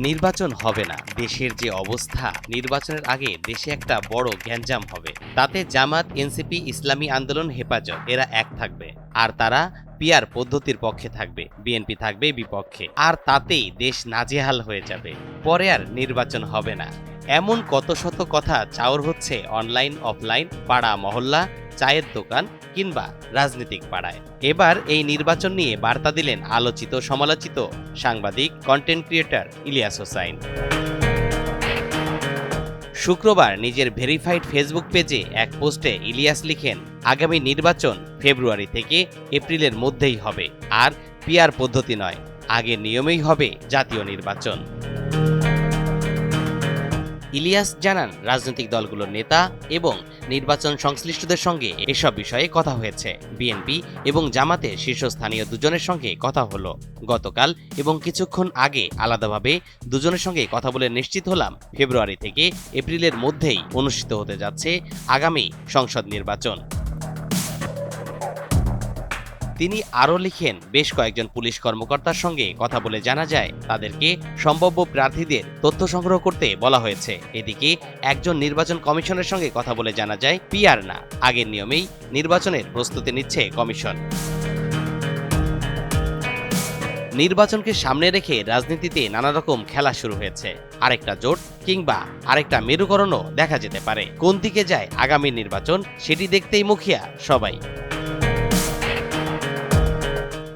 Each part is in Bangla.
নির্বাচন হবে না। দেশের যে অবস্থা, নির্বাচনের আগে দেশে একটা বড় গ্যাঞ্জাম হবে। তাতে জামাত, এনসিপি, ইসলামী আন্দোলন হেফাজত, এরা এক থাকবে। আর তারা পিয়ার পদ্ধতির পক্ষে থাকবে, বিএনপি থাকবে বিপক্ষে। আর তাতেই দেশ নাজেহাল হয়ে যাবে। পরে আর নির্বাচন হবে না। এমন কত শত কথা চাওর হচ্ছে অনলাইন, অফলাইন, পাড়া মহল্লা চায়ের দোকান কিংবা রাজনৈতিক পাড়ায়। এবার এই নির্বাচন নিয়ে বার্তা দিলেন আলোচিত সমালোচিত সাংবাদিক কন্টেন্ট ক্রিয়েটর ইলিয়াস হোসাইন। শুক্রবার নিজের ভেরিফাইড ফেসবুক পেজে এক পোস্টে ইলিয়াস লিখেন, আগামী নির্বাচন ফেব্রুয়ারি থেকে এপ্রিলের মধ্যেই হবে। আর পিয়ার পদ্ধতি নয় আগের নিয়মেই হবে জাতীয় নির্বাচন। ইলিয়াস জানান, রাজনৈতিক দলগুলোর নেতা এবং নির্বাচন সংশ্লিষ্টদের সঙ্গে এসব বিষয়ে কথা হয়েছে। বিএনপি এবং জামাতের শীর্ষস্থানীয় দুজনের সঙ্গে কথা হলো। গতকাল এবং কিছুক্ষণ আগে আলাদাভাবে দুজনের সঙ্গে কথা বলে নিশ্চিত হলাম, ফেব্রুয়ারি থেকে এপ্রিলের মধ্যেই অনুষ্ঠিত হতে যাচ্ছে আগামী সংসদ নির্বাচন। তিনি আরও লিখেন, বেশ কয়েকজন পুলিশ কর্মকর্তার সঙ্গে কথা বলে জানা যায়, তাদেরকে সম্ভাব্য প্রার্থীদের তথ্য সংগ্রহ করতে বলা হয়েছে। এদিকে একজন নির্বাচন কমিশনের সঙ্গে কথা বলে জানা যায় পিআর না। আগের নিয়মেই নির্বাচনের প্রস্তুতি নিচ্ছে কমিশন। নির্বাচনকে সামনে রেখে রাজনীতিতে নানা রকম খেলা শুরু হয়েছে। আরেকটা জোট কিংবা আরেকটা মেরুকরণও দেখা যেতে পারে। কোন দিকে যায় আগামী নির্বাচন, সেটি দেখতেই মুখিয়া সবাই।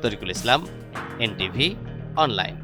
তরিকুল ইসলাম এনটিভি অনলাইন